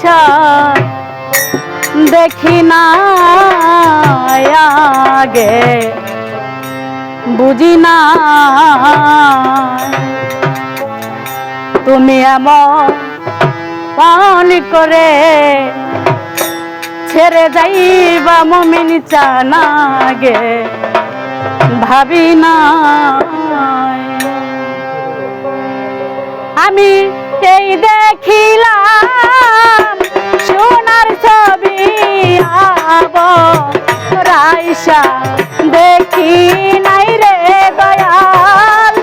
আশা দেখি না আগে। বুঝি না তুমি আমার পান করে ছেড়ে যাইবা মমিন চানা গে ভাবি না। আমি সেই দেখিলাম সোনার ছবি আব। রাইসা দেখি নাই রে দয়াল।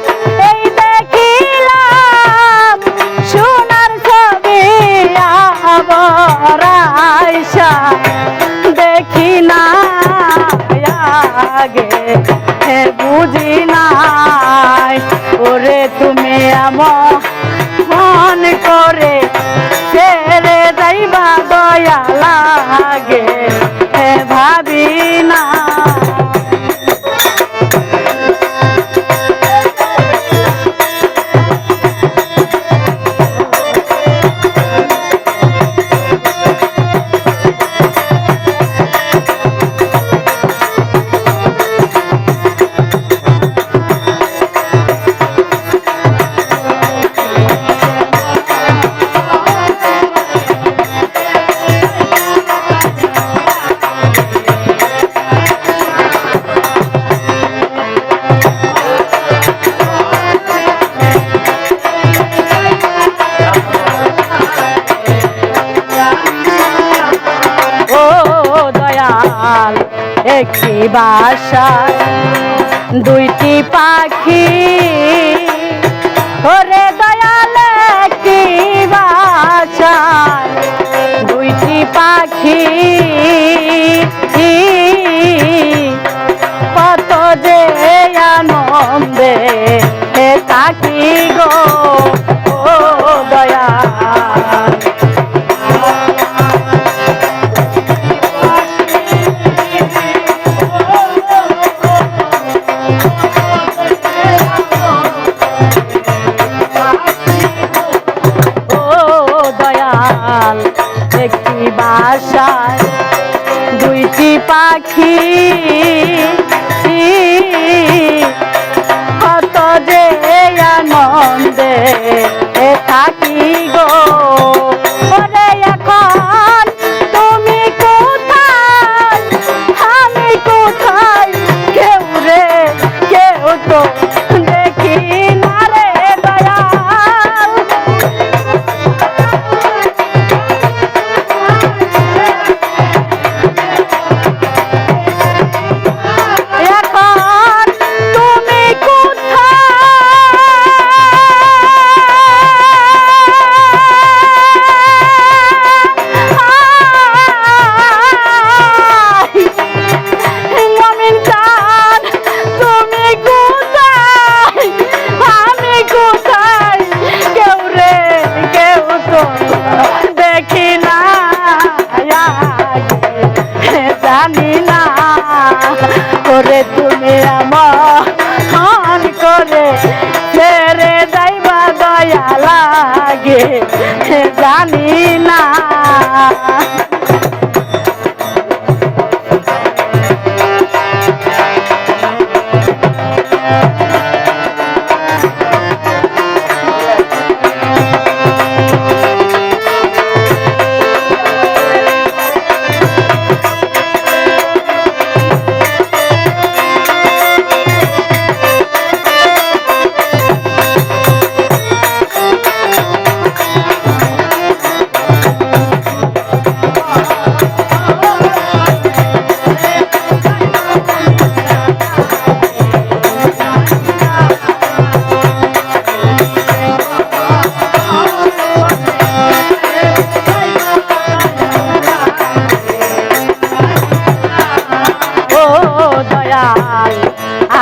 একটি বাসা দুইটি পাখি। ওরে দয়াল একটি বাসা দুইটি পাখি। কত যে আনন্দে থাকি গো। ও দয়া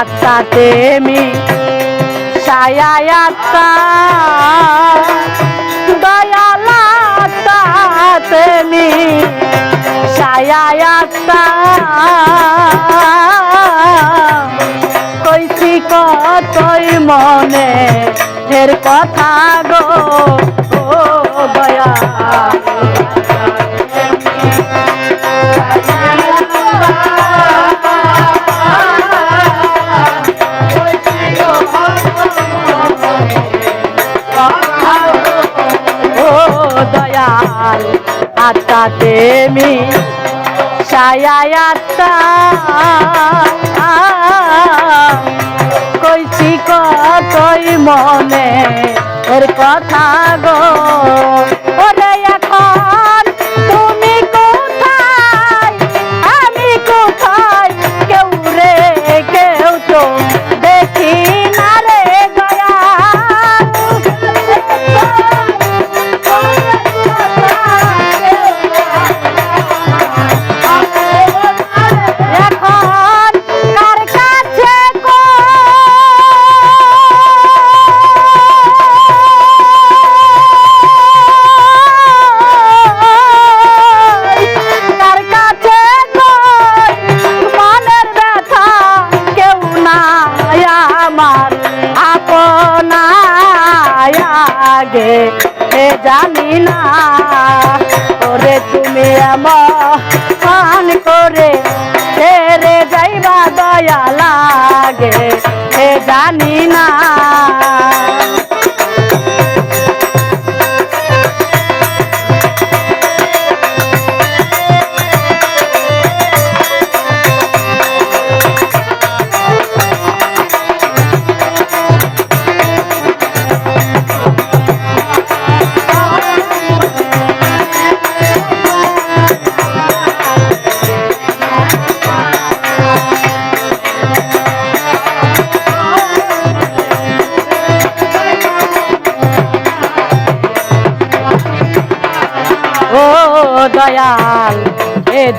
আত্মা তেমি ছায়া আত্মা, দয়াল তেমি ছায়া আত্মা। কইছি কতই মনে ঢের কথা গো, ও আত্মাতে মি আত্মা। কইছি কতই মনে এর কথা গো। আমার আপনায় আগে, এ জানি না। ওরে তুমি আমার করে রে যাইবা দয়া লাগে, এ জানি না।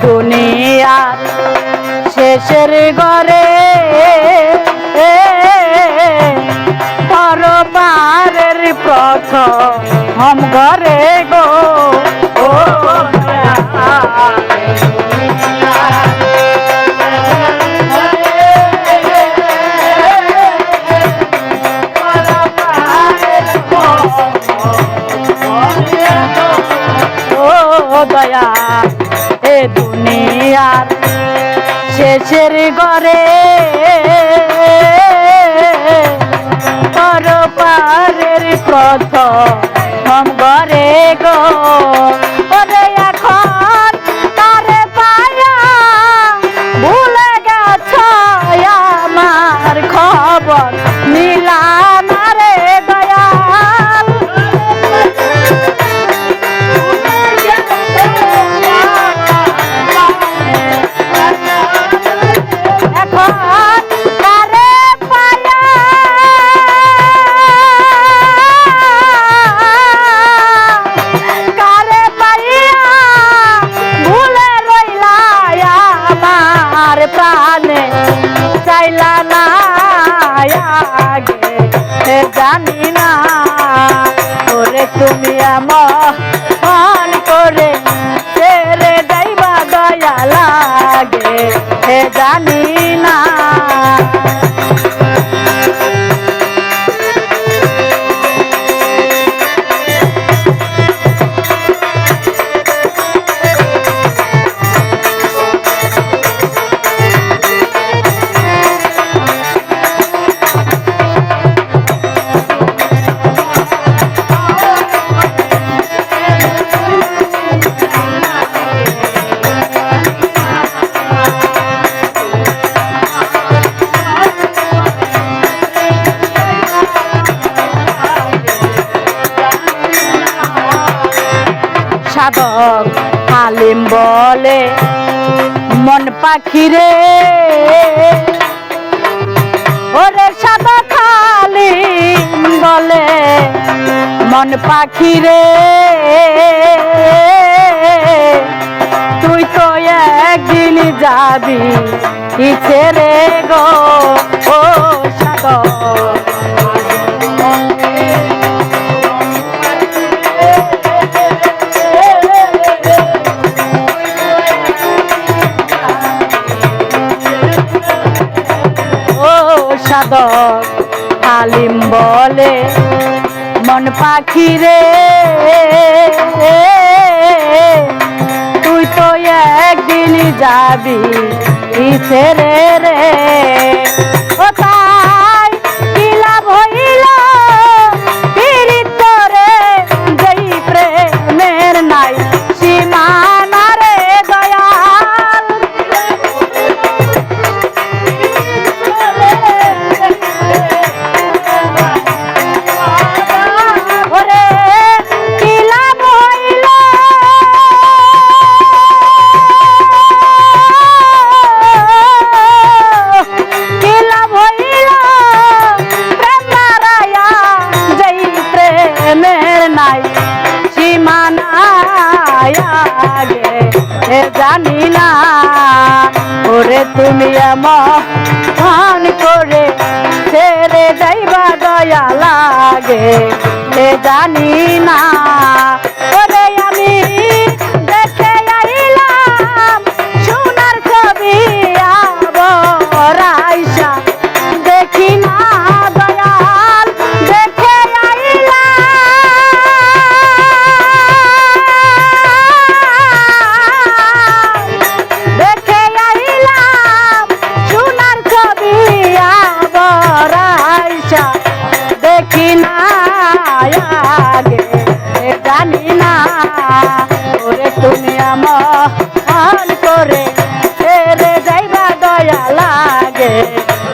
দুনিয়ার শেষের ঘরে পরবারের প্রথম ঘরে গো। ও পারের প্রথম ঘরে গো। তুমি মন সাধক হালিম বলে, মন পাখিরে ওরে সাধক হালিম বলে, মন পাখিরে তুই তো একদিন যাবি রে গো। ও যাবি? ছেড়ে রে? এ জানি না। ওরে তুমি আমার করে ছেড়ে যাইবা দয়া লাগে। এ জানি না।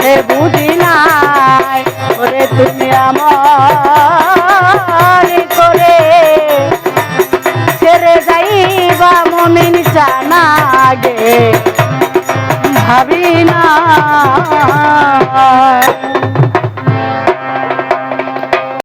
হে বুঝি নাই ওরে তুমি আমার করে ছেড়ে যাইবা মমিন জানা আগে ভাবি না।